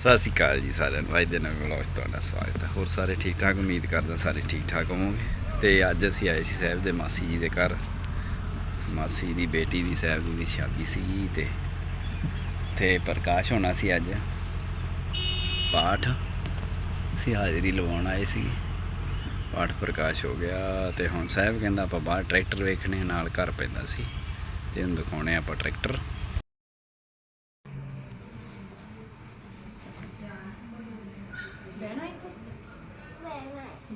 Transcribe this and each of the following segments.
ਸਤਿ ਸ਼੍ਰੀ ਅਕਾਲ ਜੀ ਸਾਰਿਆਂ ਨੂੰ। ਅੱਜ ਦੇ ਨਵੇਂ ਵਲੌਗ ਤੁਹਾਡਾ ਸਵਾਗਤ ਹੈ। ਹੋਰ ਸਾਰੇ ਠੀਕ ਠਾਕ? ਉਮੀਦ ਕਰਦਾ ਸਾਰੇ ਠੀਕ ਠਾਕ ਹੋਵੋਗੇ। ਤੇ ਅੱਜ ਅਸੀਂ ਆਏ ਸੀ ਸਾਹਿਬ ਦੇ ਮਾਸੀ ਜੀ ਦੇ ਘਰ। ਮਾਸੀ ਦੀ ਬੇਟੀ ਦੀ, ਸਾਹਿਬ ਜੀ ਦੀ ਸ਼ਾਦੀ ਸੀ ਤੇ ਤੇ ਪ੍ਰਕਾਸ਼ ਹੋਣਾ ਸੀ ਅੱਜ। ਪਾਠ ਅਸੀਂ ਹਾਜ਼ਰੀ ਲਵਾਉਣ ਆਏ ਸੀ। ਪਾਠ ਪ੍ਰਕਾਸ਼ ਹੋ ਗਿਆ ਤੇ ਹੁਣ ਸਾਹਿਬ ਕਹਿੰਦਾ ਆਪਾਂ ਬਾਹਰ ਟਰੈਕਟਰ ਵੇਖਣੇ ਨਾਲ ਘਰ ਪੈਂਦਾ ਸੀ। ਤੇ ਹੁਣ ਦਿਖਾਉਣੇ ਆਪਾਂ ਟਰੈਕਟਰ।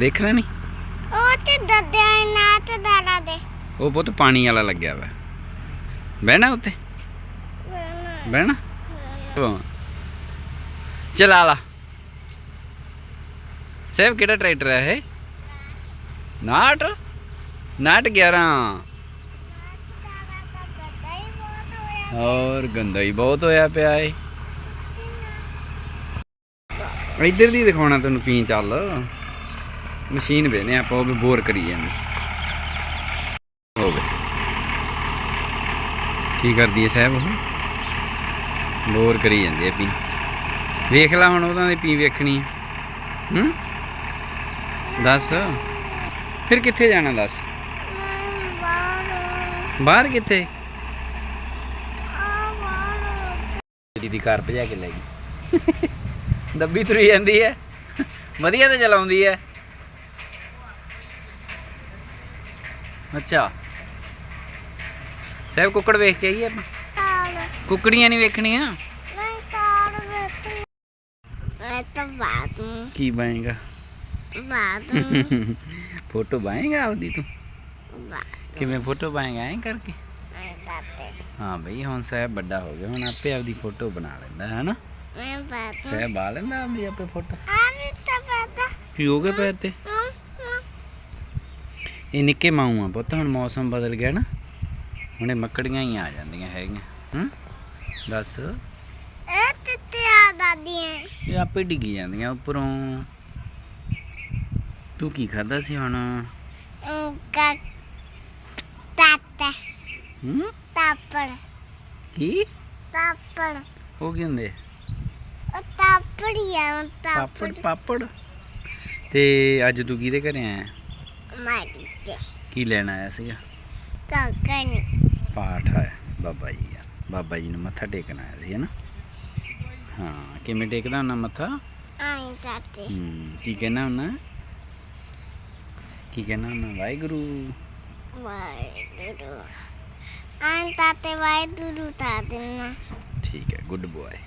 ਦੇਖਣਾ ਨਹੀਂ? ਉਹ ਤੇ ਦੱਦਿਆ ਨਾ ਤੇ ਦਾਦਾ ਦੇ। ਉਹ ਬਹੁਤ ਪਾਣੀ ਵਾਲਾ ਲੱਗਿਆ ਵਾ। ਬਹਿਣਾ ਉੱਤੇ ਬਹਿਣਾ? ਹਾਂ। ਚਲਾ ਲਾ। ਸੇਵ ਕਿਹੜਾ ਟਰੈਕਟਰ ਹੈ ਇਹ? ਨਾਟ? ਨਾਟ 11 ਔਰ ਗੰਦਾ ਹੀ ਬਹੁਤ ਹੋਇਆ ਪਿਆ ਏ। ਇੱਧਰ ਦੀ ਦਿਖਾਉਣਾ ਤੈਨੂੰ ਪੀ ਚੱਲ। ਮਸ਼ੀਨ ਵੇਨੇ ਆਪਾਂ ਉਹ ਵੀ ਬੋਰ ਕਰੀ ਜਾਂਦੇ। ਹੋ ਗਏ ਕੀ ਕਰਦੀ ਹੈ ਸਾਹਿਬ ਉਹ? ਬੋਰ ਕਰੀ ਜਾਂਦੀ ਹੈ ਪੀ। ਵੇਖ ਲੈ ਹੁਣ ਉਹਨਾਂ ਦੀ ਪੀ ਵੇਖਣੀ ਹੈ? ਦੱਸ। ਫਿਰ ਕਿੱਥੇ ਜਾਣਾ ਦੱਸ? ਬਾਹਰ ਕਿੱਥੇ? ਦੀ ਕਾਰ ਭਜਾ ਕੇ ਲੈ ਗਈ। ਦੱਬੀ ਤੁਰੀ ਜਾਂਦੀ ਹੈ। ਵਧੀਆ ਤੇ ਚਲਾਉਂਦੀ ਹੈ। ਅੱਛਾ। ਸਾਹਿਬ ਕੁੱਕੜ ਵੇਖ ਕੇ ਆਈਏ ਆਪਾਂ? ਕੁੱਕੜੀਆਂ ਨਹੀਂ ਵੇਖਣੀਆਂ? ਮੈਂ ਤਾਂ ਬਾਤ ਕੀ ਬਣੇਗਾ? ਬਾਤ ਫੋਟੋ ਪਾਏਗਾ ਆਪਦੀ ਤੂੰ? ਕਿਵੇਂ ਫੋਟੋ ਪਾਏਗਾ ਐਂ ਕਰਕੇ? ਹਾਂ ਬਈ ਹੁਣ ਸਾਹਿਬ ਵੱਡਾ ਹੋ ਗਿਆ ਹੁਣ ਆਪੇ ਆਪਦੀ ਫੋਟੋ ਬਣਾ ਲੈਂਦਾ ਹੈ ਨਾ ਸਾਹਿਬ ਬਾ ਲੈਂਦਾ ਆਪਦੀ ਆਪੇ ਫੋਟੋ। ਆ ਵੀ ਤਾਂ ਪਤਾ ਕੀ ਹੋ ਗਿਆ ਪੈਰ ਤੇ? ਇਹ ਨਿੱਕੇ ਮਾਊ ਆ ਪੁੱਤ ਹੁਣ ਮੌਸਮ ਬਦਲ ਗਿਆ ਨਾ। ਹੁਣੇ ਮੱਕੜੀਆਂ ਹੀ ਆ ਜਾਂਦੀਆਂ ਹੈਗੀਆਂ ਹੂੰ? ਦੱਸ। ਇਹ ਤੇ ਆ ਦਾਦੀਆਂ ਇਹ ਆਪੇ ਡਿੱਗੀ ਜਾਂਦੀਆਂ ਉੱਪਰੋਂ। ਤੂੰ ਕੀ ਖਾਦਾ ਸੀ ਹੁਣ? ਉਹ ਕਾ ਤਾਤਾ। ਹੂੰ? ਤਾਪੜ ਕੀ? ਤਾਪੜ ਉਹ ਕੀ ਹੁੰਦੇ? ਪਾਪੜ ਪਾਪੜ ਤੇ ਅੱਜ ਤੂੰ ਕਿਹਦੇ ਘਰੇ ਆਇਆ? ਮਾਰੀ ਤੇ ਕੀ ਲੈਣ ਆਇਆ ਸੀਗਾ? ਕਾਕਾ ਨੇ। ਪਾਠ ਆਇਆ ਬਾਬਾ ਜੀ ਦਾ। ਬਾਬਾ ਜੀ ਨੂੰ ਮੱਥਾ ਟੇਕਣ ਆਇਆ ਸੀ ਹਨਾ? ਹਾਂ ਕਿਵੇਂ ਟੇਕਦਾ ਹੁੰਦਾ ਮੱਥਾ? ਆਈ ਤਾਤੇ ਹੂੰ ਕੀ ਕਹਿਣਾ ਹੁੰਦਾ ਕੀ ਕਹਿਣਾ ਹੁੰਦਾ ਵਾਹਿਗੁਰੂ। ਵਾਹਿਗੁਰੂ। ਆਂ ਤਾਤੇ ਵਾਹਿਗੁਰੂ ਤਾ ਦੇਣਾ ਠੀਕ ਹੈ ਗੁੱਡ ਬੁਆਏ